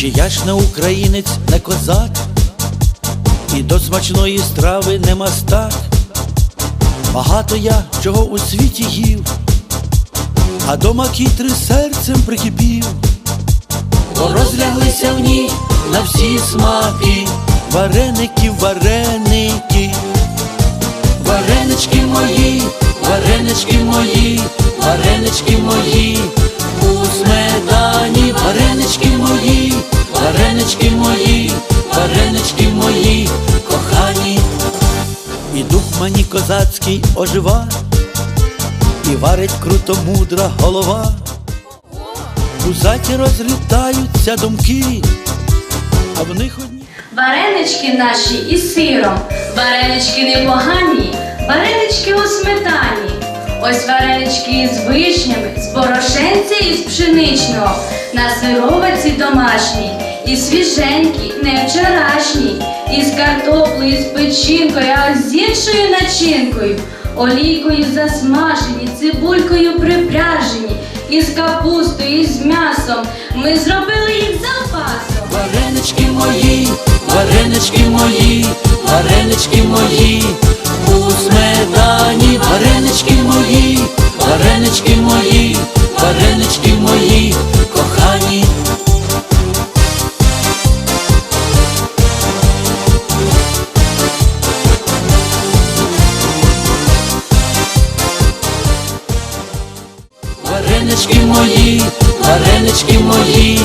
Чи я ж не українець, не козак, і до смачної страви не мастак. Багато я чого у світі їв, а до макітри серцем прикипів, бо розляглися в ній на всі смаки, вареники, вареники, варенички мої, варенички мої, І дух мені козацький ожива, і варить круто мудра голова. У заті розлітаються думки, а в них одні. Варенички наші із сиром, варенички непогані, варенички у сметані. Ось варенички з вишнями, з борошенця і з пшеничного, на сировиці домашній, і свіженькі, не вчорашній, і з картоплею, з печінкою, а з іншою начинкою, олійкою засмажені, цибулькою припряжені, із капустою, із м'ясом. Ми зробили їх запасом. Варенички мої, варенички мої, Варенички мої, варенички мої.